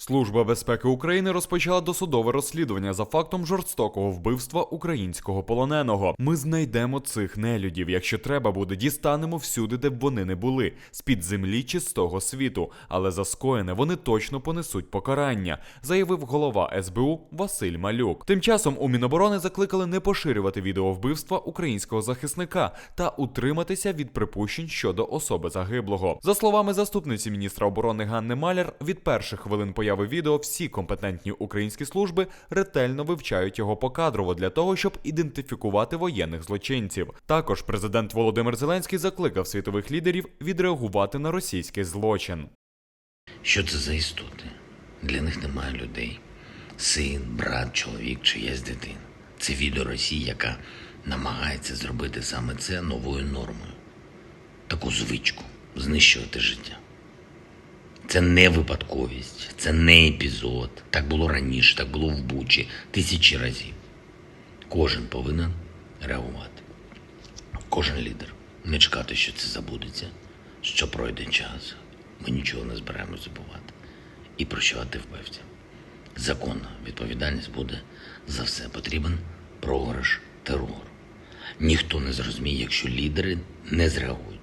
Служба безпеки України розпочала досудове розслідування за фактом жорстокого вбивства українського полоненого. Ми знайдемо цих нелюдів. Якщо треба буде, дістанемо всюди, де б вони не були, з під землі чи з того світу. Але за скоєне вони точно понесуть покарання, заявив голова СБУ Василь Малюк. Тим часом у Міноборони закликали не поширювати відео вбивства українського захисника та утриматися від припущень щодо особи загиблого. За словами заступниці міністра оборони Ганни Маляр, від перших хвилин появи відео всі компетентні українські служби ретельно вивчають його покадрово для того, щоб ідентифікувати воєнних злочинців. Також президент Володимир Зеленський закликав світових лідерів відреагувати на російський злочин. Що це за істоти? Для них немає людей. Син, брат, чоловік, чиясь дитина. Це відео Росії, яка намагається зробити саме це новою нормою. Таку звичку знищувати життя. Це не випадковість, це не епізод. Так було раніше, так було в Бучі тисячі разів. Кожен повинен реагувати. Кожен лідер. Не чекати, що це забудеться, що пройде час. Ми нічого не збираємось забувати. І прощувати вбивцям. Законна відповідальність буде за все. Потрібен програш терору. Ніхто не зрозуміє, якщо лідери не зреагують.